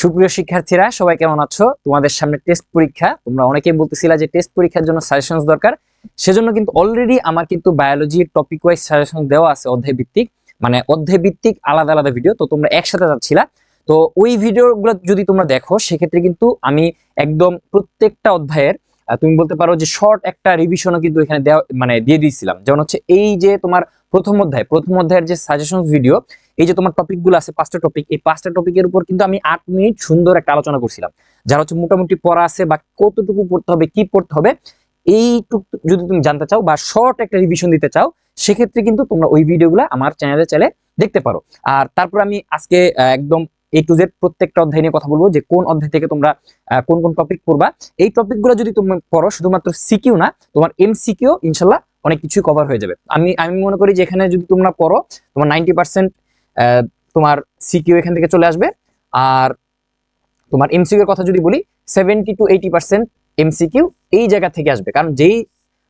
সুপ্রিয় শিক্ষার্থীরা, সবাই কেমন আছো? তোমাদের সামনে টেস্ট পরীক্ষা। তোমরা অনেকেই বলতেছিলা যে টেস্ট পরীক্ষার জন্য সাজেশন দরকার। সেজন্য কিন্তু অলরেডি আমার কিন্তু বায়োলজির টপিক ওয়াইজ সাজেশন দেওয়া আছে অধ্যায় ভিত্তিক মানে অধ্যায় ভিত্তিক আলাদা আলাদা ভিডিও তো তোমরা একসাথে যাচ্ছিলা। তো ওই ভিডিওগুলো যদি তোমরা দেখো, সেক্ষেত্রে কিন্তু আমি একদম প্রত্যেকটা অধ্যায়ের তুমি বলতে পারো যে শর্ট একটা রিভিশনও কিন্তু এখানে দেওয়া মানে দিয়ে দিয়েছিলাম। যেমন হচ্ছে এই যে তোমার প্রথম অধ্যায়, প্রথম অধ্যায়ের যে সাজেশন ভিডিও এই যে তোমার টপিকগুলো আছে, পাঁচটা টপিক এই পাঁচটা টপিকের উপর কিন্তু আমি আট মিনিট সুন্দর একটা আলোচনা করছিলাম। যারা হচ্ছে মোটামুটি পড়া আছে বা কতটুকু পড়তে হবে, কি পড়তে হবে, এইটুকু যদি তুমি জানতে চাও বা শর্ট একটা রিভিশন দিতে চাও, সেক্ষেত্রে কিন্তু তোমরা ওই ভিডিওগুলো আমার চ্যানেলে চাইলে দেখতে পারো। আর তারপর আমি আজকে একদম এ টু জেড প্রত্যেকটা অধ্যায় নিয়ে কথা বলব, যে কোন অধ্যায় থেকে তোমরা কোন কোন টপিক পড়বা। এই টপিকগুলো যদি তুমি পড়ো, শুধুমাত্র সিকিউ না, তোমার এমসিকিউ ইনশাল্লাহ অনেক কিছুই কভার হয়ে যাবে। আমি আমি মনে করি যে এখানে যদি তোমরা পড়ো, তোমার নাইনটি পার্সেন্ট তোমার সিকিউ এখান থেকে চলে আসবে। আর তোমার এমসিকিউ এর কথা যদি বলি seventy two eighty percent MCQ এই জায়গা থেকে আসবে। কারণ যেই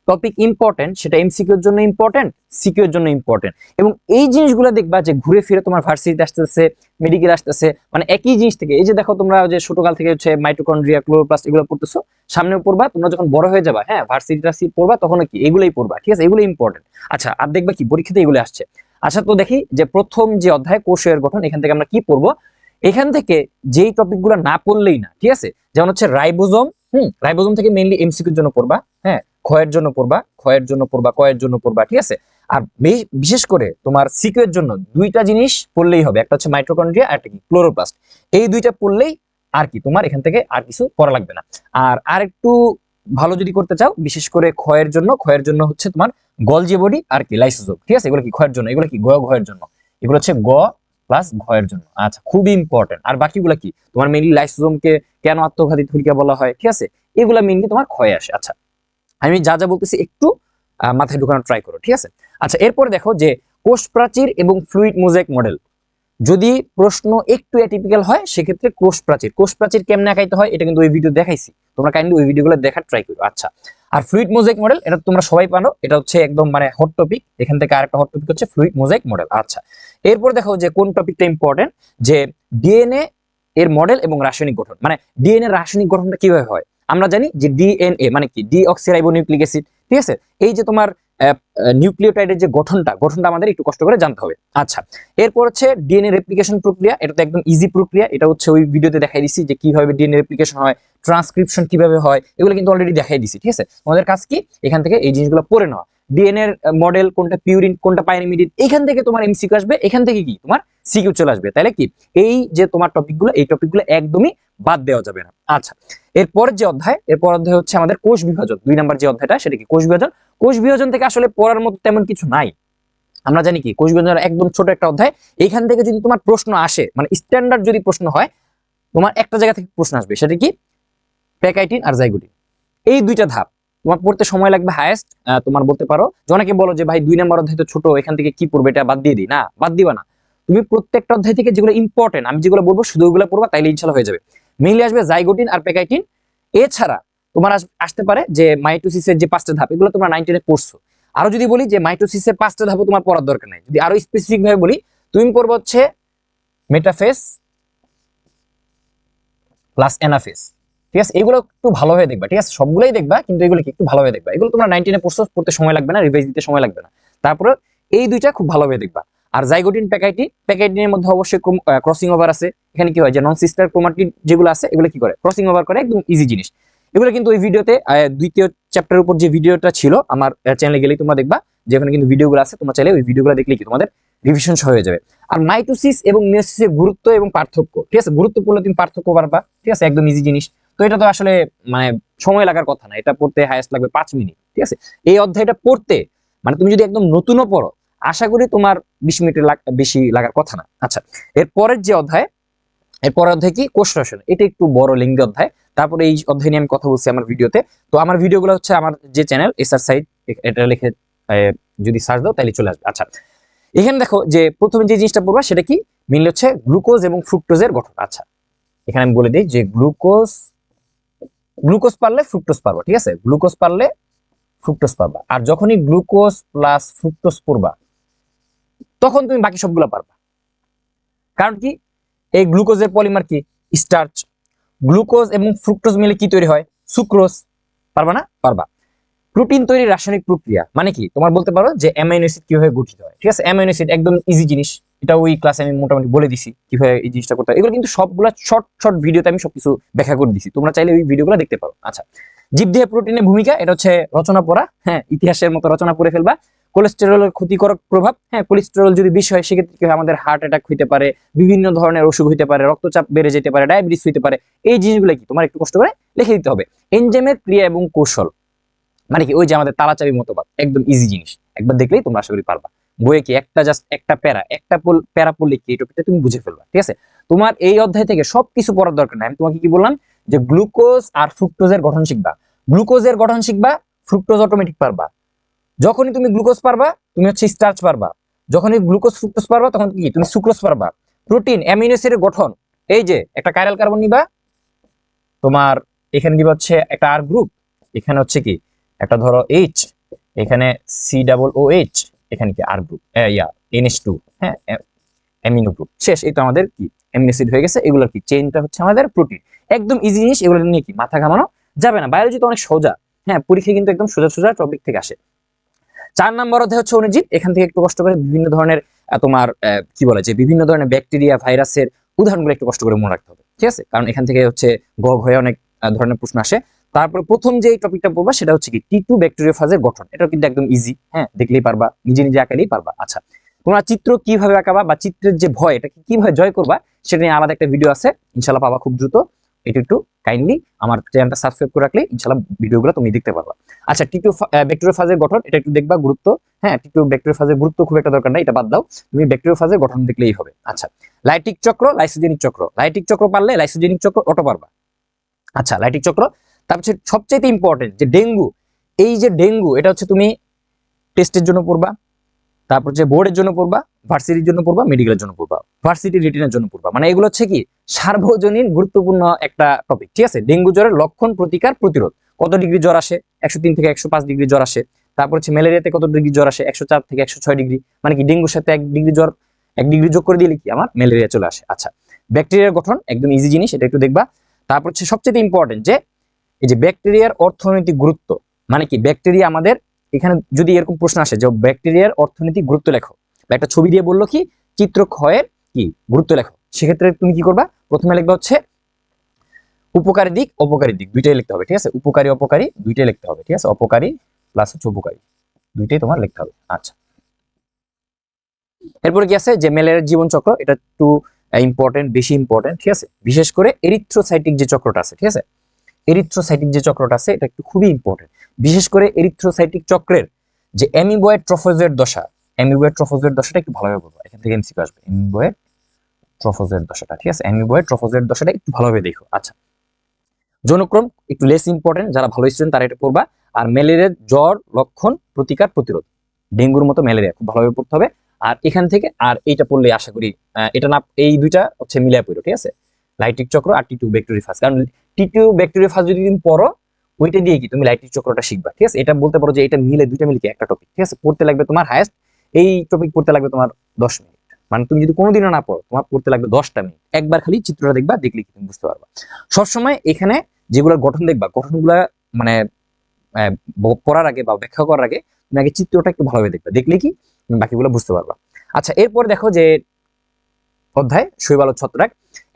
টপিক ইম্পর্টেন্ট সেটা এমসিকিউর জন্য ইম্পর্টেন্ট সিকিউর জন্য ইম্পর্টেন্ট এবং এই জিনিসগুলো দেখবা যে ঘুরে ফিরে তোমার ভার্সিটিতে আসতেছে মেডিকেল আসতেছে মানে একই জিনিস থেকে। এই যে দেখো তোমরা যে ছোটকাল থেকে হচ্ছে মাইটোকন্ড্রিয়া ক্লোরোপ্লাস্ট এগুলো পড়তেছো, সামনেও পড়বা, তোমরা যখন বড় হয়ে যাবা হ্যাঁ ভার্সিটি টার্সিটি পড়বা তখন কি? এগুলোই পড়বা, ঠিক আছে? এগুলো ইম্পর্টেন্ট আচ্ছা আর দেখবা কি? পরীক্ষাতে এগুলো আসছে। আচ্ছা তো দেখি যে প্রথম যে অধ্যায় কোষের গঠন, এখান থেকে আমরা কি পড়ব? এখান থেকে যেই টপিকগুলো না পড়লেই না, ঠিক আছে? যেমন হচ্ছে রাইবোজোম, হুম, রাইবোজোম থেকে মেইনলি এমসিকিউর জন্য পড়বা হ্যাঁ? ক্ষয়ের জন্য পড়বা, ক্ষয়ের জন্য পড়বা, কয়ের জন্য পড়বা, ঠিক আছে? আর বিশেষ করে তোমার সিকিউর জন্য দুইটা জিনিস পড়লেই হবে, একটা হচ্ছে মাইটোকন্ড্রিয়া আর একটা কি ক্লোরোপ্লাস্ট এই দুইটা পড়লেই আর কি, তোমার এখান থেকে আর কিছু পড়া লাগবে না। আর আর একটু ভালো যদি করতে চাও, বিশেষ করে ক্ষয়ের জন্য ক্ষয়ের জন্য হচ্ছে তোমার গলজি বডি আর কি লাইসোজোম ঠিক আছে? এগুলো কি ক্ষয়ের জন্য? এগুলো কি গ, ঘয়ের জন্য? এগুলো হচ্ছে গ প্লাস ঘয়ের জন্য। আচ্ছা খুবই ইম্পর্টেন্ট আর বাকিগুলো কি? তোমার মেইনলি লাইসোজোমকে কেন আত্মঘাতী থুলিকা বলা হয়, ঠিক আছে? এগুলা মেইনলি তোমার ক্ষয়ে আসে। আচ্ছা আমি যা যা বলতেছি একটু মাথায় ঢুকানোর ট্রাই করো, ঠিক আছে? আচ্ছা এরপরে দেখো যে কোষ প্রাচীর এবং ফ্লুইড মোজাইক মডেল যদি প্রশ্ন একটু অ্যাটিপিক্যাল হয়, সেক্ষেত্রে কোষ প্রাচীর। কোষ প্রাচীর কেমনে আঁকাইতে হয়, এটা কিন্তু ওই ভিডিও দেখাইছি। তোমরা কাইন্ডলি ওই ভিডিওগুলো দেখার ট্রাই করো। আচ্ছা আর ফ্লুইড মোজাইক মডেল এটা তোমরা সবাই পানো এটা হচ্ছে একদম মানে হট টপিক এখান থেকে আরেকটা হট টপিক হচ্ছে ফ্লুইড মোজাইক মডেল আচ্ছা এরপর দেখো যে কোন টপিকটা ইম্পর্টেন্ট যে ডিএনএ এর মডেল এবং রাসায়নিক গঠন। মানে ডিএনএ রাসায়নিক গঠনটা কীভাবে হয়? আমরা জানি যে ডিএনএ মানে কি? ডিঅক্সিরাইবোনিউক্লিক অ্যাসিড ঠিক আছে? এই যে তোমার নিউক্লিওটাইডের যে গঠনটা গঠনটা আমাদের একটু কষ্ট করে জানতে হবে। আচ্ছা এরপর হচ্ছে ডিএনএ রেপ্লিকেশন প্রক্রিয়া, এটা তো একদম ইজি প্রক্রিয়া, এটা হচ্ছে ওই ভিডিওতে দেখাই দিছি যে কীভাবে ডিএনএ রেপ্লিকেশন হয় ট্রান্সক্রিপশন কীভাবে হয়, এগুলো কিন্তু অলরেডি দেখাই দিছি, ঠিক আছে? আমাদের কাজ কি? এখান থেকে এই জিনিসগুলো পড়ে নেওয়া ডিএনএ মডেল কোনটা পিউরিন কোনটা পাইরিমিডিন এখান থেকে তোমার এমসিকিউ আসবে, এখান থেকে কি? তোমার সিকিউ চলে আসবে। তাহলে কি? এই যে তোমার টপিকগুলো এই টপিকগুলো একদমই বাদ দেওয়া যাবে না। আচ্ছা এরপর যে অধ্যায়, এরপর অধ্যায় হচ্ছে আমাদের কোষ বিভাজন। দুই নাম্বার যে অধ্যায়টা, সেটা কি? কোষ বিভাজন। কোষ বিভাজন থেকে আসলে পড়ার মতো তেমন কিছু নাই। আমরা জানি কি? কোষ বিভাজন একদম ছোট একটা অধ্যায়। এখান থেকে যদি তোমার প্রশ্ন আসে মানে স্ট্যান্ডার্ড যদি প্রশ্ন হয়, তোমার একটা জায়গা থেকে প্রশ্ন আসবে। সেটা কি? প্যাকাইটিন আর জাইগুটিন। এই দুইটা ধাপ তোমার পড়তে সময় লাগবে হায়েস্ট তোমার বলতে পারো। যে অনেকে বলো যে, ভাই, দুই নাম্বার অধ্যায় তো ছোট, এখান থেকে কি পড়বে? এটা বাদ দিয়ে দিই। না, বাদ দিবা না। তুমি প্রত্যেকটা অধ্যায় থেকে যেগুলো ইম্পর্টেন্ট আমি যেগুলো বলব শুধু ওগুলো পড়বা, তাইলে ইনশাল্লাহ হয়ে যাবে। মেইনলি আসবে জাইগোটিন আর প্যাকাইটিন এছাড়া তোমার আসতে পারে যে মাইটোসিসের যে পাঁচটা ধাপ, এগুলো তোমরা নাইনটিনে পড়ছো। আরও যদি বলি যে মাইটোসিসের পাঁচটা ধাপও তোমার পড়ার দরকার নাই। যদি আরও স্পেসিফিক ভাবে বলি, তুমি পড়বে হচ্ছে মেটাফেস প্লাস এনাফেস ঠিক আছে? এগুলো একটু ভালোভাবে দেখবা, ঠিক আছে? সবগুলোই দেখবা, কিন্তু এগুলো একটু ভালোভাবে দেখবা? এগুলো তোমরা নাইনটিনে পড়ছো, পড়তে সময় লাগবে না রিভাইজ দিতে সময় লাগবে না। তারপরে এই দুইটা খুব ভালো ভালোভাবে দেখবা। আর জাইগোটিন প্যাকাইটিন প্যাকাইটিনের মধ্যে অবশ্যই ক্রসিং ওভার আছে। এখানে কি হয়? যে নন সিস্টার ক্রোমাটিন যেগুলো আছে, এগুলো কি করে? ক্রসিং ওভার করে একদম ইজি জিনিস। এগুলো কিন্তু ওই ভিডিওতে দ্বিতীয় চ্যাপ্টারের উপর যে ভিডিওটা ছিল, আমার চ্যানেলে গেলেই তোমরা দেখবা যেখানে কিন্তু ভিডিওগুলো আছে, তোমরা চাইলে ওই ভিডিওগুলো দেখলেই কি তোমাদের রিভিশন হয়ে যাবে। আর মাইটোসিস এবং মিওসিসের গুরুত্ব এবং পার্থক্য, ঠিক আছে? গুরুত্বপূর্ণ তুমি পার্থক্য পারবা ঠিক আছে? একদম ইজি জিনিস। তো এটা তো আসলে মানে সময় লাগার কথা না, এটা পড়তে হায়েস্ট লাগবে পাঁচ মিনিট ঠিক আছে? এই অধ্যায়টা পড়তে মানে তুমি যদি একদম নতুনও পড়ো, আশা করি তোমার বিশ মিনিটের বেশি লাগার কথা না। আচ্ছা এর পরের যে অধ্যায়, এর পরের অধ্যায় কি? কোষ রসায়ন, এটা একটু বড় লিঙ্গি অধ্যায়, তারপরে এই অধ্যায় নিয়ে আমি কথা বলছি আমার ভিডিওতে। তো আমার ভিডিওগুলো হচ্ছে আমার যে চ্যানেল এসআর সাইড এটা লিখে যদি সার্চ দাও, তাহলে চলে আসবে। আচ্ছা এখানে দেখো যে প্রথমে যে জিনিসটা পড়বা, সেটা কি? মিললে হচ্ছে গ্লুকোজ এবং ফ্রুক্টোজের গঠন। আচ্ছা এখানে আমি বলে দিই যে গ্লুকোজ গ্লুকোজ পারলে ফ্রুক্টোজ পারবা, ঠিক আছে? গ্লুকোজ পারলে ফ্রুক্টোজ পারবা। আর যখনই গ্লুকোজ প্লাস ফ্রুক্টোজ পড়বা, তখন তুমি বাকি সবগুলো পারবা। কারণ কি? এই গ্লুকোজের পলিমার কি? স্টার্চ। গ্লুকোজ এবং ফ্রুক্টোজ মিলে কি তৈরি হয়? সুক্রোজ। পারবা না? পারবা। প্রোটিন তৈরির রাসায়নিক প্রক্রিয়া। মানে কি? তোমার বলতে পারো যে অ্যামাইনো অ্যাসিড কীভাবে গঠিত হয়। ঠিক আছে? অ্যামাইনো অ্যাসিড একদম ইজি জিনিস। এটা ওই ক্লাসে আমি মোটামুটি বলে দিছি কীভাবে এই জিনিসটা করতে হয়। এগুলো কিন্তু সবগুলা শর্ট শর্ট ভিডিওতে আমি সবকিছু ব্যাখ্যা করে দিছি। তোমরা চাইলে ওই ভিডিওগুলো দেখতে পারো। আচ্ছা। জীবদেহে প্রোটিনের ভূমিকা, এটা হচ্ছে রচনা পড়া। হ্যাঁ ইতিহাসের মতো রচনা করে ফেলবা। কোলেস্টেরলের ক্ষতিকারক প্রভাব। হ্যাঁ কোলেস্টেরল যদি বেশি হয়, সেক্ষেত্রে কি আমাদের হার্ট অ্যাটাক হইতে পারে, বিভিন্ন ধরনের অসুখ হইতে পারে, রক্তচাপ বেড়ে যেতে পারে ডায়াবেটিস হইতে পারে। এই জিনিসগুলো কি? তোমার একটু কষ্ট করে লিখে দিতে হবে। এনজেমের ক্রিয়া এবং কৌশল। মানে কি, ওই যে আমাদের তালাচাবি মতবাদ একদম ইজি জিনিস। একবার দেখলেই তোমরা আশা করি পারবা। বইয়ে কি একটা জাস্ট একটা প্যারা একটা প্যারা পড়লে কি এই টপিকটা তুমি বুঝে ফেলবা, ঠিক আছে? তোমার এই অধ্যায় থেকে সবকিছু পড়ার দরকার নাই। আমি তোমাকে কি বললাম? যে গ্লুকোজ আর ফ্রুক্টোজের গঠন শিখবা। গ্লুকোজের গঠন শিখবা ফ্রুক্টোজ অটোমেটিক পারবা। যখনই তুমি গ্লুকোজ পারবা, তুমি হচ্ছে স্টার্চ পারবা। যখনই গ্লুকোজ ফ্রুক্টোজ পারবা, তখন কি? তুমি সুক্রোজ পারবা। প্রোটিন অ্যামিনো অ্যাসিডের গঠন, এই যে একটা কাইরাল কার্বন নিবা, তোমার এখানে দিবা হচ্ছে একটা আর গ্রুপ এখানে হচ্ছে কি? একটা ধরো এইচ এখানে সি ডাবল ও এইচ এখানে কি আর গ্রুপ ইয়া এনএস টু হ্যাঁ অ্যামিনো গ্রুপ শেষ তো আমাদের কি? অ্যামিনো অ্যাসিড হয়ে গেছে, এগুলোর কি চেইনটা হচ্ছে আমাদের প্রোটিন একদম ইজি জিনিস, এগুলো নিয়ে কি মাথা ঘামানো যাবে না বায়োলজি তো অনেক সোজা হ্যাঁ পরীক্ষা কিন্তু একদম সোজা সোজা টপিক থেকে আসে। চার নম্বর অধ্যায় হচ্ছে অনুজীব এখান থেকে একটু কষ্ট করে বিভিন্ন ধরনের তোমার কি বলে যে বিভিন্ন ধরনের ব্যাকটেরিয়া ভাইরাসের উদাহরণগুলো একটু কষ্ট করে মনে রাখতে হবে, ঠিক আছে? কারণ এখান থেকে হচ্ছে গ হয়ে অনেক ধরনের প্রশ্ন আসে। তারপরে প্রথম যে টপিকটা পড়বা সেটা হচ্ছে কি টি টু ব্যাকটেরিওফাজের গঠন। এটা কিন্তু একদম ইজি হ্যাঁ দেখলেই পারবা, নিজে নিজে আঁকালেই পারবা। আচ্ছা তোমরা চিত্র কীভাবে আঁকাবা বা চিত্রের যে ভয় এটাকে কীভাবে জয় করবা সেটা নিয়ে আলাদা একটা ভিডিও আছে। ইনশাল্লাহ পাবা খুব দ্রুত। এটা একটু কাইন্ডলি আমার চ্যানেলটা সাবস্ক্রাইব করে রাখলে ইনশাল্লাহ ভিডিওগুলো তুমি দেখতে পারবা। আচ্ছা টিটু ব্যাকটেরিওফাজের গঠন, এটা একটু দেখবা গুরুত্ব। হ্যাঁ টিটু ব্যাকটেরিওফাজের গুরুত্ব খুব একটা দরকার নাই, এটা বাদ দাও। তুমি ব্যাকটেরিওফাজের গঠন দেখলেই হবে। আচ্ছা লাইটিক চক্র লাইসোজেনিক চক্র। লাইটিক চক্র পারলে লাইসোজেনিক চক্র অটো পারবা আচ্ছা লাইটিক চক্র তারপর সবচেয়ে ইম্পর্টেন্ট যে ডেঙ্গু, এই যে ডেঙ্গু, এটা হচ্ছে তুমি টেস্টের জন্য পড়বা, তারপর যে বোর্ডের জন্য পড়বা ভার্সিটির জন্য পড়বা মেডিকেলের জন্য পড়বা ভার্সিটি রিটিনের জন্য পড়বা। মানে এগুলো হচ্ছে কি সার্বজনীন গুরুত্বপূর্ণ একটা টপিক ঠিক আছে? ডেঙ্গু জ্বরের লক্ষণ, প্রতিকার, প্রতিরোধ। কত ডিগ্রি জ্বর আসে? একশো তিন থেকে একশো পাঁচ ডিগ্রি জ্বর আসে। তারপর হচ্ছে ম্যালেরিয়াতে কত ডিগ্রি জ্বর আসে? একশো চার থেকে একশো ছয় ডিগ্রি। মানে কি ডেঙ্গুর সাথে এক ডিগ্রি জ্বর, এক ডিগ্রি যোগ করে দিলে কি আমার ম্যালেরিয়া চলে আসে। আচ্ছা ব্যাকটেরিয়ার গঠন, একদম ইজি জিনিস, এটা একটু দেখবা। তারপর হচ্ছে সবচেয়ে ইম্পর্টেন্ট যে এই যে ব্যাকটেরিয়ার অর্থনৈতিক গুরুত্ব মানে কি ব্যাকটেরিয়া আমাদের এখানে যদি এরকম প্রশ্ন আসে যে ব্যাকটেরিয়ার অর্থনৈতিক গুরুত্ব লেখো, বা একটা ছবি দিয়ে বলল কি চিত্র ক্ষয়ের কি গুরুত্ব লেখো, সেক্ষেত্রে তুমি কি করবা? প্রথমে লিখবা হচ্ছে উপকারী দিক, অপকারী দিক, দুইটাই লিখতে হবে, ঠিক আছে? উপকারী, অপকারী, দুইটাই লিখতে হবে, ঠিক আছে? অপকারী প্লাস হচ্ছে উপকারী, দুইটাই তোমার লিখতে হবে আচ্ছা। এরপরে কি আছে? যে মেলের জীবন চক্র এটা একটু ইম্পর্টেন্ট বেশি ইম্পর্টেন্ট ঠিক আছে? বিশেষ করে এরিথ্রোসাইটিক যে চক্রটা আছে, ঠিক আছে? এরিথ্রোসাইটিক যে চক্রটা আছে, এটা একটু খুবই ইম্পর্টেন্ট বিশেষ করে এরিথ্রোসাইটিক চক্রের যে অ্যামিবয়েড ট্রফোজের দশা, অ্যামিবয়েড ট্রফোজের দশাটা একটু ভালোভাবে বলব। এখান থেকে এমসিকিউ আসবে। অ্যামিবয়েড ট্রফোজের দশাটা, ঠিক আছে? অ্যামিবয়েড ট্রফোজের দশাটা একটু ভালোভাবে দেখো। আচ্ছা। জনক্রম একটু লেস ইম্পর্টেন্ট যারা ভালো স্টুডেন্ট তারা এটা পড়বা। আর ম্যালেরিয়ার জ্বর, লক্ষণ, প্রতিকার, প্রতিরোধ। ডেঙ্গুর মতো ম্যালেরিয়া খুব ভালোভাবে পড়তে হবে। আর এখান থেকে, আর এইটা পড়লে আশা করি এটা না, এই দুইটা হচ্ছে মিলিয়ে পড়ো, ঠিক আছে? লাইটিক চক্র আর টি টু ব্যাকটেরিয়াফাজ কারণ টি টু ব্যাকটেরিয়াফাজ যদি তুমি পড়ো, ওইটা দিয়ে কি তুমি লাইটিক চক্রটা শিখবা, ঠিক আছে? এটা বলতে পারো যে এটা মিলে, দুইটা মিলে কি একটা টপিক ঠিক আছে? পড়তে লাগবে তোমার হায়েস্ট এই টপিক পড়তে লাগবে তোমার দশ মিনিট মানে তুমি যদি কোনোদিনও না পড়ো, তোমার পড়তে লাগবে দশটা মিনিট একবার খালি চিত্রটা দেখবা, দেখলে কি তুমি বুঝতে পারবা। সবসময় এখানে যেগুলোর গঠন দেখবা, গঠনগুলা মানে পড়ার আগে বা ব্যাখ্যা করার আগে তুমি আগে চিত্রটা একটু ভালোভাবে দেখবা। দেখলে কি? বাকিগুলো বুঝতে পারবা। আচ্ছা এরপর দেখো যে অধ্যায় শৈবাল ছত্রাক।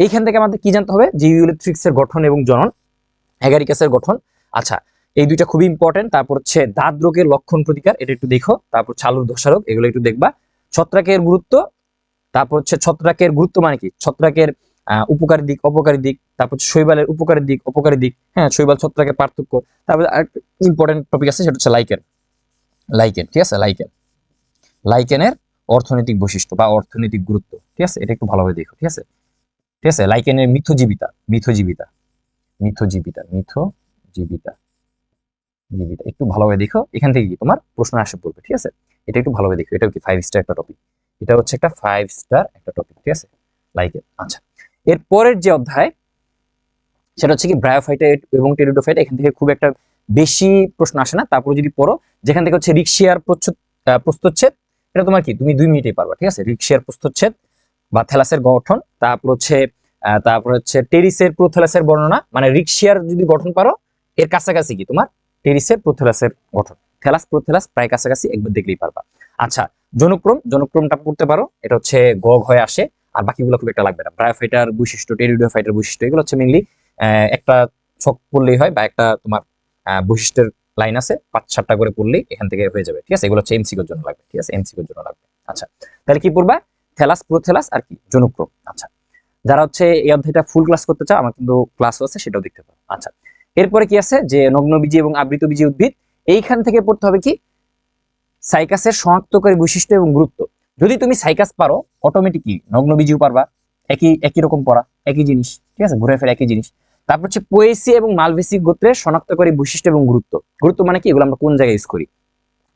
এইখান থেকে আমাদের কি জানতে হবে? যে ইউলেট্রিক্স এর গঠন এবং জনন অ্যাগারিকাসের গঠন। আচ্ছা এই দুইটা খুবই ইম্পর্টেন্ট তারপর হচ্ছে দাঁত রোগের লক্ষণ প্রতিকার, এটা একটু দেখো। তারপর চালুর ধসা রোগ এগুলো একটু দেখবা। ছত্রাকের গুরুত্ব, তারপর হচ্ছে ছত্রাকের গুরুত্ব মানে কি? ছত্রাকের উপকারী দিক, অপকারী দিক, তারপর শৈবালের উপকারী দিক, অপকারী দিক হ্যাঁ শৈবাল, ছত্রাকের পার্থক্য। তারপর ইম্পর্টেন্ট টপিক আছে, সেটা হচ্ছে লাইকেন লাইকেন ঠিক আছে? লাইকেন লাইকেনের অর্থনৈতিক বৈশিষ্ট্য বা অর্থনৈতিক গুরুত্ব ঠিক আছে? এটা একটু ভালোভাবে দেখো ঠিক আছে? ঠিক আছে? লাইকেনের মিথজীবিতা মিথজীবিতা মিথজীবিতা মিথজীবিতা জীবিতা একটু ভালোভাবে দেখো এখান থেকে কি তোমার প্রশ্ন আসে পড়বে ঠিক আছে? এটা একটু ভালোভাবে দেখো এটা কি ফাইভ স্টার একটা টপিক এটা হচ্ছে একটা ফাইভ স্টার একটা টপিক ঠিক আছে? লাইকেন আচ্ছা। এর পরের যে অধ্যায় সেটা হচ্ছে কি ব্রায়োফাইটা এবং টেরিডোফাইটা এখান থেকে খুব একটা বেশি প্রশ্ন আসে না। তারপরে যদি পড়ো যেখান থেকে হচ্ছে রিক্সিয়ার প্রচ্ছদ আহ, প্রস্থচ্ছেদ এটা তোমার কি? তুমি দুই মিনিটেই পারবা, ঠিক আছে? রিক্সিয়ার প্রস্থচ্ছেদ বা থ্যালাসের গঠন, তারপর হচ্ছে তারপর হচ্ছে টেরিসের প্রোথেলাসের বর্ণনা মানে রিক্সিয়ার যদি গঠন পারো, এর কাছাকাছি কি তোমার? টেরিসের প্রোথেলাসের গঠন। থেলাস প্রোথেলাস প্রায় কাছাকাছি, একবার দেখলেই পারবা। আচ্ছা জনক্রম, জনক্রমটা পড়তে পারো, এটা হচ্ছে গগ হয়ে আসে, আর বাকিগুলো খুব একটা লাগবে না। ব্রায়োফাইটার বৈশিষ্ট্য টেরিডোফাইটার বৈশিষ্ট্য, এগুলো হচ্ছে মেনলি একটা ছক পড়লেই হয় বা একটা তোমার বৈশিষ্ট্যের লাইন আছে, পাঁচ সাতটা করে পড়লেই এখান থেকে হয়ে যাবে, ঠিক আছে? এগুলো হচ্ছে এমসিকিউর জন্য লাগবে, ঠিক আছে? এমসিকিউর জন্য লাগবে। আচ্ছা তাহলে কি পড়বা? থেলাস প্রোথেলাস আর কি জনুক্রম আচ্ছা যারা হচ্ছে এই অধ্যায়টা ফুল ক্লাস করতে চাও, আমার কিন্তু ক্লাস আছে, সেটাও দেখতে পারো। আচ্ছা এরপরে কি আছে? যে নগ্নবীজি এবং আবৃতবীজি উদ্ভিদ, এইখান থেকে পড়তে হবে কি? সাইকাসের শনাক্তকারী বৈশিষ্ট্য এবং গুরুত্ব। যদি তুমি সাইকাস পারো অটোমেটিকলি নগ্নবীজিও পারবা। একই একই রকম পড়া, একই জিনিস, ঠিক আছে? ঘুরে ফেরে একই জিনিস। তারপর হচ্ছে পোয়েসি এবং মালভেসিক গোত্রের শনাক্তকারী বৈশিষ্ট্য এবং গুরুত্ব। গুরুত্ব মানে কি? এগুলো আমরা কোন জায়গায় ইউজ করি?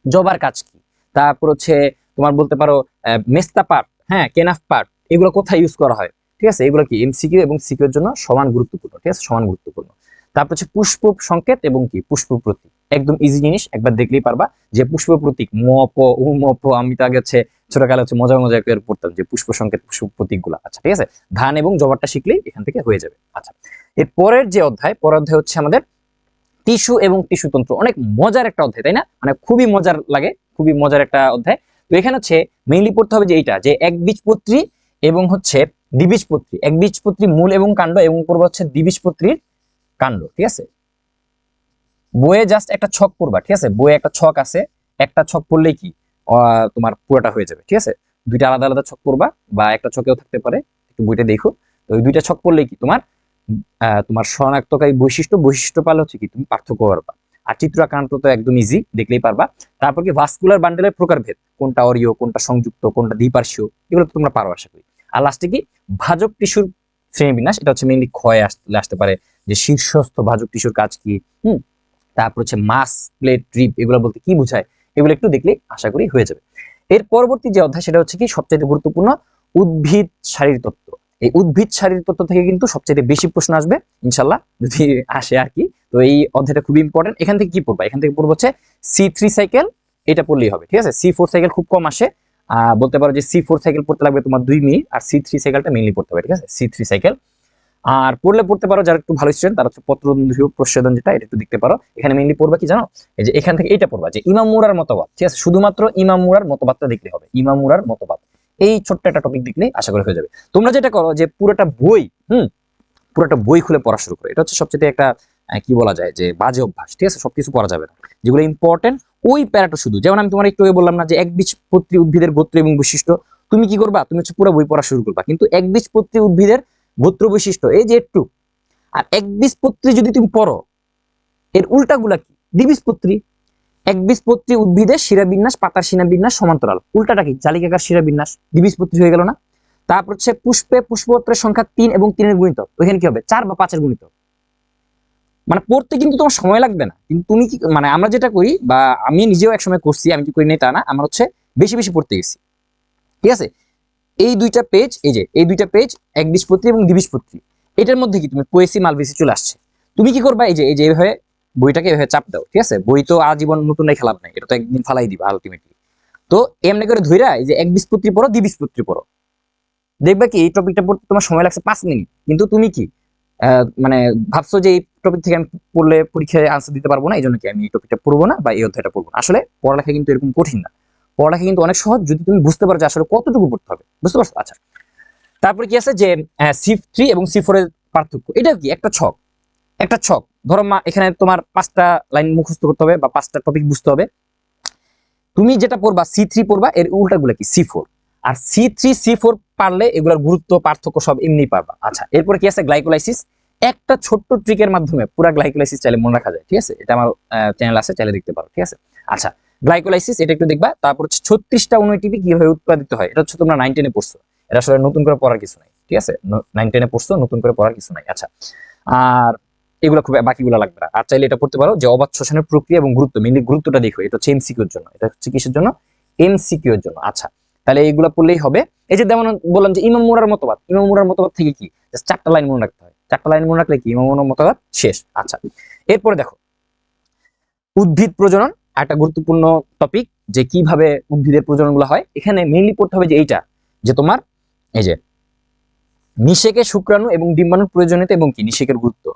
জবার কাজ কি? তারপর হচ্ছে তোমার বলতে পারো মেস্তা পার্ট হ্যাঁ কেনাফ পার্ট এগুলো কোথায় ইউজ করা হয়? ঠিক আছে? এগুলো কি? এমসিকিউ এবং সিকিউর জন্য সমান গুরুত্বপূর্ণ, ঠিক আছে? সমান গুরুত্বপূর্ণ। তারপর হচ্ছে পুষ্প সংকেত এবং কি? পুষ্প প্রতীক। একদম ইজি জিনিস, একবার দেখলেই পারবা যে পুষ্প প্রতীক, মপ প উ ম প আমি তো আগে হচ্ছে ছোটকালে হচ্ছে মজা মজা করে পড়তাম যে পুষ্প সংকেত, পুষ্প প্রতীকগুলা আচ্ছা ঠিক আছে? ধান এবং জবারটা শিখলেই এখান থেকে হয়ে যাবে। আচ্ছা এর পরের যে অধ্যায়, পরের অধ্যায় হচ্ছে আমাদের টিস্যু এবং টিস্যু তন্ত্র। অনেক মজার একটা অধ্যায়, তাই না? মানে খুবই মজার লাগে, খুবই মজার একটা অধ্যায়। তো এখানে হচ্ছে মেইনলি পড়তে হবে যে এইটা, যে একবীজপত্রী এবং হচ্ছে দ্বিবীজপত্রী। একবীজপত্রী মূল এবং কাণ্ড এবং পড়ব হচ্ছে দ্বিবীজপত্রীর কাণ্ড, ঠিক আছে? বইয়ে জাস্ট একটা ছক পড়বা, ঠিক আছে? বইয়ে একটা ছক আছে, একটা ছক পড়লেই কি তোমার পুরোটা হয়ে যাবে, ঠিক আছে? দুইটা আলাদা আলাদা ছক পড়বা বা একটা ছকেও থাকতে পারে, একটু বইটা দেখো। তো ওই দুইটা ছক পড়লেই কি, তোমার তোমার শনাক্তকারী বৈশিষ্ট্য বৈশিষ্ট্য পালে হচ্ছে কি, তুমি পার্থক্য পারবা আর চিত্রাকান্ত তো একদম ইজি দেখলেই পারবা। তারপর কি ভাস্কুলার বান্ডেলের প্রকারভেদ, কোনটা অরিও কোনটা সংযুক্ত, কোনটা দ্বিপার্শ্বীয়, এগুলো তো তোমরা পারো আশা করি। আর লাস্টে কি, ভাজক টিস্যুর শ্রেণীবিন্যাস এটা হচ্ছে মেইনলি ক্ষয় আসলে আসতে পারে। যে শীর্ষস্থ ভাজক টিস্যুর কাজ কি, হুম? তারপর হচ্ছে মাস, প্লেট ট্রিপ এগুলো বলতে কি বোঝায়, এগুলো একটু দেখলে আশা করি হয়ে যাবে। এর পরবর্তী যে অধ্যায়, সেটা হচ্ছে কি সবচেয়ে গুরুত্বপূর্ণ, উদ্ভিদ শারীর তত্ত্ব এই উদ্ভিদ শারীর তত্ত্ব থেকে কিন্তু সবচেয়ে বেশি প্রশ্ন আসবে ইনশাল্লাহ যদি আসে আর কি। তো এই অধ্যায়টা খুবই ইম্পর্টেন্ট এখান থেকে কি পড়বা? এখান থেকে পড়ব হচ্ছে সি থ্রি সাইকেল এটা পড়লেই হবে ঠিক আছে? সি ফোর সাইকেল খুব কম আসে। আহ, বলতে পারো যে সি ফোর সাইকেল পড়তে লাগবে তোমার দুই মিনিট আর সি থ্রি সাইকেলটা মেনলি পড়তে হবে ঠিক আছে? সি থ্রি সাইকেল আর পড়লে পড়তে পারো যারা একটু ভালো স্টুডেন্ট তারা হচ্ছে পত্রবন্ধু প্রচ্ছেদন যেটা এটা একটু দেখতে পারো। এখানে মেনলি পড়বা কি জানো? এই যে এখান থেকে এটা পড়বা যে ইমাম মুরার মতবাদ ঠিক আছে? শুধুমাত্র ইমাম মুরার মতবাদটা দেখতে হবে ইমাম মুরার মতবাদ। এই ছোট্ট একটা টপিক দেখলেই আশা করি হয়ে যাবে। তোমরা যেটা করো যে পুরোটা বই, হুম? পুরোটা বই খুলে পড়া শুরু করো। এটা হচ্ছে সবচেয়ে একটা কি বলা যায় যে বাজে অভ্যাস, ঠিক আছে? সবকিছু পড়া যাবে না। যেগুলো ইম্পর্টেন্ট ওই প্যারাটা শুধু। যেমন আমি তোমার একটু বললাম না যে একবীজপত্রী উদ্ভিদের গোত্র এবং বৈশিষ্ট্য। তুমি কি করবা? তুমি হচ্ছে পুরো বই পড়া শুরু করবা। কিন্তু একবীজপত্রী উদ্ভিদের গোত্র বৈশিষ্ট্য, এই যে একটু। আর একবীজপত্রী যদি তুমি পড়ো, এর উল্টাগুলা কি? দ্বিবীজপত্রী একবীজপত্রী উদ্ভিদের শিরাবিন্যাস, পাতার শিরাবিন্যাস সমান্তরাল। উল্টাটা কি? জালিকাকার শিরাবিন্যাস। দ্বিবীজপত্রী হয়ে গেল না? তারপর হচ্ছে পুষ্পে পুষ্পপত্রের সংখ্যা তিন এবং তিনের গুণিতক। ওইখানে কি হবে? চার বা পাঁচের গুণিতক। মানে পড়তে কিন্তু তোমার সময় লাগবে না। কিন্তু তুমি কি মানে আমরা যেটা করি, বা আমি নিজেও একসময় করছি, আমি কি করি নাই তা না, আমার হচ্ছে বেশি বেশি পড়তে গেছি। ঠিক আছে? এই দুইটা পেজ এই যে, এই দুইটা পেজ একবীজপত্রী এবং দ্বিবীজপত্রী এটার মধ্যে কি? তুমি পোয়েসি মালবেসি চলে আসছে। তুমি কি করবা? এই যে এই যে, এইভাবে বইটাকে এভাবে চাপ দাও, ঠিক আছে? বই তো আজীবন নতুন রেখে লাভ নাই, এটা তো একদিন ফালাই দিবা আলটিমেটলি তো এমনি করে ধইরা এই যে একবীজপত্রী পড়ো দ্বিবীজপত্রী পড়ো। দেখবা কি, এই টপিকটা পড়তে তোমার সময় লাগছে পাঁচ মিনিট, কিন্তু তুমি কি মানে ভাবছ যে এই টপিক থেকে আমি পড়লে পরীক্ষায় আনসার দিতে পারব না এই জন্য কি আমি এই টপিকটা পড়ব না বা এই অধ্যায়টা পড়ব না? আসলে পড়ালেখা কিন্তু এরকম কঠিন না। পড়ালেখা কিন্তু অনেক সহজ, যদি তুমি বুঝতে পারো যে আসলে কতটুকু পড়তে হবে, বুঝতে পারছ? আচ্ছা। তারপরে কি আছে যে সি থ্রি এবং সি ফোর এর পার্থক্য, এটা কি? একটা ছক। একটা ছক। ধরো মা, এখানে তোমার পাঁচটা লাইন মুখস্থ করতে হবে বা পাঁচটা টপিক বুঝতে হবে। তুমি যেটা পড়বা সি থ্রি পড়বা, এর উল্টাগুলো কি? সি ফোর আর সি থ্রি সি ফোর পারলে এগুলোর গুরুত্ব, পার্থক্য সব এমনি পারবা আচ্ছা এরপর কি আছে? গ্লাইকোলাইসিস একটা ছোট্ট ট্রিকের মাধ্যমে, পুরো গ্লাইকোলাইসিস চাইলে মনে রাখা যায়, ঠিক আছে? এটা আমার চ্যানেল আছে, চাইলে দেখতে পারো, ঠিক আছে? আচ্ছা গ্লাইকোলাইসিস এটা একটু দেখবা। তারপর হচ্ছে ছত্রিশটা অনুটিপি কীভাবে উৎপাদিত হয়? এটা হচ্ছে তোমরা নাইন টেনে পড়ছো। এটা আসলে নতুন করে পড়ার কিছু নাই, ঠিক আছে? নাইন টেনে পড়ছো, নতুন করে পড়ার কিছু নাই। আচ্ছা আর এগুলো খুব বাকিগুলো লাগবে না। আর চাইলে এটা পড়তে পারো যে অবাধ শোষণের প্রক্রিয়া এবং গুরুত্ব মেনলি গুরুত্বটা দেখো, এটা হচ্ছে এমসিকিউর জন্য। এটা হচ্ছে কিসের জন্য? এমসিকিউর জন্য। আচ্ছা তাহলে এইগুলো পড়লেই হবে। এই যে যেমন বললাম যে ইমাম মুরার মতবাদ, ইমাম মুরার মতবাদ থেকে কি? চারটা লাইন মনে রাখতে হয়। চারটা লাইন মনে রাখলে কি? ইমাম মুরার মতবাদ শেষ। আচ্ছা এরপরে দেখো, উদ্ভিদ প্রজনন একটা গুরুত্বপূর্ণ টপিক যে কীভাবে উদ্ভিদের প্রজননগুলো হয়। এখানে মেইনলি পড়তে হবে যে এইটা, যে তোমার এই যে নিষেকে শুক্রাণু এবং ডিম্বাণুর প্রয়োজনীয়তা এবং কি? নিষেকের গুরুত্ব।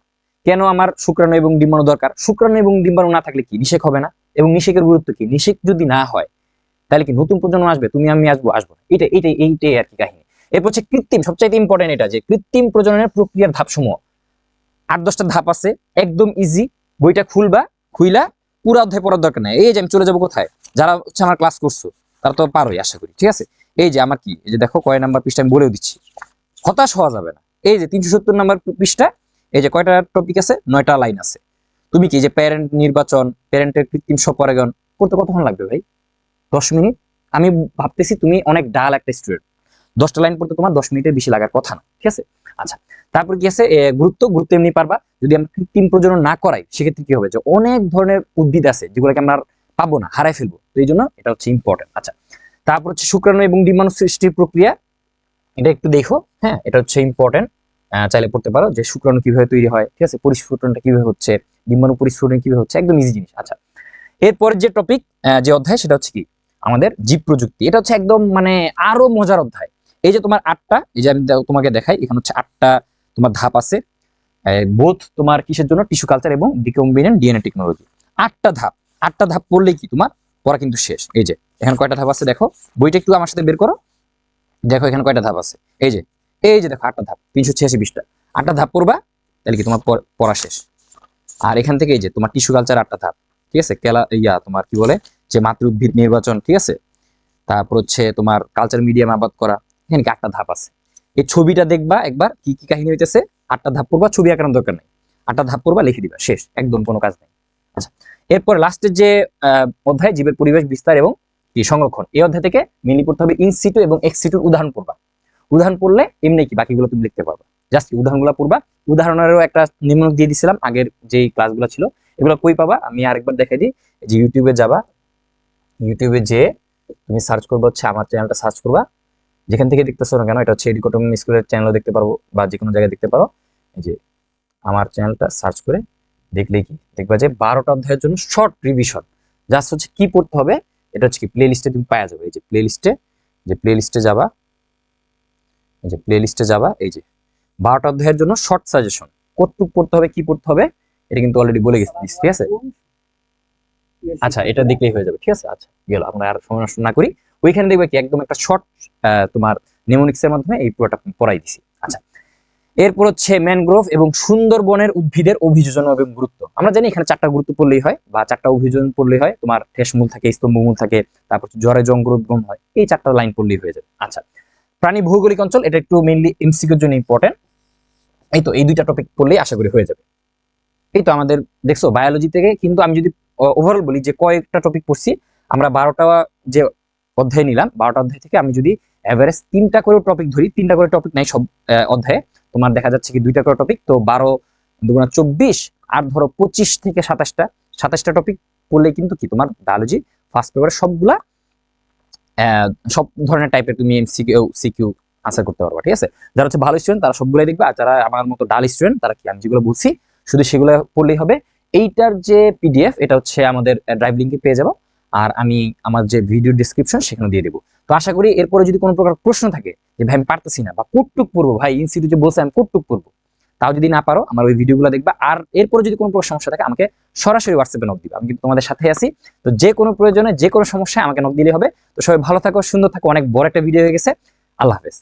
কেন আমার শুক্রাণু এবং ডিম্বাণু দরকার? শুক্রাণু এবং ডিম্বাণু না থাকলে কি? নিষেক হবে না? এবং নিষেকের গুরুত্ব কি? নিষেক যদি না হয়, তাহলে কি নতুন প্রজন্ম আসবে? তুমি, আমি আসব আসব। এটা এটাই এইটাই আর কি কাহিনী। এরপর হচ্ছে কৃত্রিম। সবচাইতে ইম্পর্টেন্ট এটা যে কৃত্রিম প্রজননের প্রক্রিয়ার ধাপসমূহ। আট, দশটা ধাপ আছে, একদম ইজি বইটা খুলবা, খুইলা, পুরো অধ্যায় পড়ার দরকার নাই। এই যে আমি চলে যাব কোথায়? যারা হচ্ছে আমার ক্লাস করছ, তারা তো পারোই, আশা করি, ঠিক আছে? এই যে আমার কি? এই যে দেখো, কয় নাম্বার পৃষ্ঠা আমি বলেও দিচ্ছি। হতাশ হওয়া যাবে না। এই যে তিনশো সত্তর নাম্বার পৃষ্ঠা এই যে কয়টা টপিক আছে? নয়টা লাইন আছে। তুমি কি যে প্যারেন্ট নির্বাচন প্যারেন্টের কৃত্রিম স্বপরাগন করতে কতক্ষণ লাগবে ভাই? দশ মিনিট? আমি ভাবতেছি তুমি অনেক ডাল একটা স্টুডেন্ট দশটা লাইন পড়তে তোমার দশ মিনিটের বেশি লাগার কথা না, ঠিক আছে? আচ্ছা তারপর কি আছে? গুরুত্ব গুরুত্ব এমনি পারবা। যদি আমরা কৃত্রিম প্রজনন না করাই, সেক্ষেত্রে কি হবে? যে অনেক ধরনের উদ্ভিদ আছে, যেগুলোকে আমরা পাবো না হারাই ফেলব। তো এই জন্য এটা হচ্ছে ইম্পর্টেন্ট আচ্ছা তারপর হচ্ছে শুক্রাণু এবং ডিম্বাণু সৃষ্টির প্রক্রিয়া। এটা একটু দেখো হ্যাঁ এটা হচ্ছে ইম্পর্টেন্ট চাইলে পড়তে পারো যে শুক্রাণু কীভাবে তৈরি হয়, ঠিক আছে? পরিস্ফুটনটা কীভাবে হচ্ছে ডিম্বাণু পরিস্ফুটন কীভাবে হচ্ছে, একদম ইজি জিনিস। আচ্ছা এরপর যে টপিক যে অধ্যায়, সেটা হচ্ছে কি? আমাদের জীব প্রযুক্তি। এটা হচ্ছে একদম মানে আরও মজার অধ্যায়। এই যে তোমার আটটা, এই যে আমি তোমাকে দেখাই, এখানে হচ্ছে আটটা তোমার ধাপ আছে। বোধ তোমার কিসের জন্য? টিস্যু কালচার এবং ডিকম্বিনেন্ট ডিএনএ টেকনোলজি আটটা ধাপ। আটটা ধাপ পড়লেই কি তোমার? পড়া কিন্তু শেষ। এই যে, এখানে কয়টা ধাপ আছে দেখো? বইটা একটু আমার সাথে বের করো। দেখো, এখানে কয়টা ধাপ আছে? এই যে এই যে দেখো আটটা ধাপ, তিনশো ছিয়াশি বিশটা আটটা ধাপ করবা তাহলে কি তোমার পড়- শেষ। আর এখান থেকে এই যে তোমার টিস্যু কালচার আটটা ধাপ, ঠিক আছে? কেলা ইয়া তোমার কি বলে? যে মাতৃ উদ্ভিদ নির্বাচন, ঠিক আছে? তারপর হচ্ছে তোমার কালচার মিডিয়াম আবাদ করা, এখানে কি আটটা ধাপ আছে? এই ছবিটা দেখবা একবার, কি কি কাহিনী হইতেছে, আটটা ধাপ করবা ছবি আঁকানোর দরকার নেই। আটটা ধাপ করবা লিখে দিবা, শেষ, একদম কোনো কাজ নেই। আচ্ছা এরপর লাস্টের যে অধ্যায়, জীবের পরিবেশ বিস্তার এবং সংরক্ষণ, এই অধ্যায় থেকে মেনলি পড়তে হবে ইনসিটু এবং এক্সিটুর উদাহরণ পড়বা। উদাহরণ পড়লে এমনি কি বাকিগুলো তুমি লিখতে পারবা। জাস্ট উদাহরণগুলো পড়বা। উদাহরণেরও একটা নিম্নক দিয়ে দিছিলাম, আগের যেই ক্লাসগুলো ছিল, এগুলো কই পাবা? আমি আরেকবার দেখাই দিই। যে ইউটিউবে যাবা ইউটিউবে যে তুমি সার্চ করবা হচ্ছে আমার চ্যানেলটা সার্চ করবা। যেখান থেকে দেখতেছো না কেন, এটা হচ্ছে এডুকটম স্কুলের চ্যানেলও দেখতে পারব বা যে কোনো জায়গায় দেখতে পারো। যে আমার চ্যানেলটা সার্চ করে দেখলেই কি? দেখবা যে বারোটা অধ্যায়ের জন্য শর্ট রিভিশন জাস্ট হচ্ছে কি পড়তে হবে? এটা হচ্ছে কি? প্লে লিস্টে তুমি পাওয়া যাবে। এই যে প্লে লিস্টে যে প্লে লিস্টে যাবা এই যে প্লে লিস্টে যাবা, এই যে বারোটা অধ্যায়ের জন্য শর্ট সাজেশন কতটুকু পড়তে হবে, কি পড়তে হবে, এটা কিন্তু অলরেডি বলে গেছি, ঠিক আছে? আচ্ছা এটা দেখলেই হয়ে যাবে, ঠিক আছে? আচ্ছা গেল, আমরা আর সময় নষ্ট না করি। ওইখানে দেখবে কি, একদম একটা শর্ট তোমার নেমোনিক্স এর মাধ্যমে এই পুরোটা পড়াই দিছি। আচ্ছা এরপর হচ্ছে ম্যানগ্রোভ এবং সুন্দরবনের উদ্ভিদের অভিযোজন এবং গুরুত্ব। আমরা জানি এখানে চারটা গুরুত্ব পড়লেই হয়, বা চারটা অভিযোজন পড়লেই হয়, তোমার ঠেসমূল থাকে, স্তম্ভমূল থাকে, তারপর জ্বরে জঙ্গরোদ্গম হয়, এই চারটা লাইন পড়লেই হয়ে যাবে। আচ্ছা প্রাণী ভৌগোলিক অঞ্চল, এটা একটু মেইনলি এমসিকিউর জন্য ইম্পর্টেন্ট এই তো, এই দুইটা টপিক পড়লেই আশা করি হয়ে যাবে। এই তো আমাদের, দেখছ বায়োলজি থেকে কিন্তু আমি যদি ওভারঅল বলি যে কয়েকটা টপিক পড়ছি, আমরা বারোটা যে অধ্যায় নিলাম, বারোটা অধ্যায় থেকে আমি যদি অ্যাভারেজ তিনটা করে টপিক ধরি, তিনটা করে টপিক নাই, সব অধ্যায়ে, তোমার দেখা যাচ্ছে কি দুইটা করে টপিক তো বারো দুগুণা চব্বিশ, আর ধরো পঁচিশ থেকে সাতাশটা সাতাশটা টপিক পড়লে কিন্তু কি তোমার বায়োলজি ফার্স্ট পেপারে সবগুলা সব ধরনের টাইপের তুমি এমসিকিউ সিকিউ আনসার করতে পারবা, ঠিক আছে? যারা হচ্ছে ভালো স্টুডেন্ট তারা সবগুলাই দেখবে, আর যারা আমার মতো ডাল স্টুডেন্ট তারা কি, আমি যেগুলো বলছি, শুধু সেগুলো পড়লেই হবে। এইটার যে পিডিএফ এটা হচ্ছে আমাদের ড্রাইভ লিঙ্কে পেয়ে যাব, আর আমি আমার যে ভিডিও ডিসক্রিপশন সেখানে দিয়ে দেবো। তো আশা করি এরপরে যদি কোনো প্রকার প্রশ্ন থাকে, যে ভাই আমি পারতেছি না, বা কোটটুক পড়ব, ভাই ইনস্টিটিউট বলছে, আমি কোটটুক পড়ব তাও যদি না পারো, আমার ওই ভিডিওগুলো দেখবা। আর এরপরে যদি কোনো সমস্যা থাকে, আমাকে সরাসরি হোয়াটসঅ্যাপে নক দিবা। আমি কিন্তু তোমাদের সাথে আছি। তো যে কোনো প্রয়োজনে, যে কোনো সমস্যায় আমাকে নক দিলে হবে। তো সবাই ভালো থাকো, সুন্দর থাকো। অনেক বড় একটা ভিডিও হয়ে গেছে। আল্লাহ হাফেজ।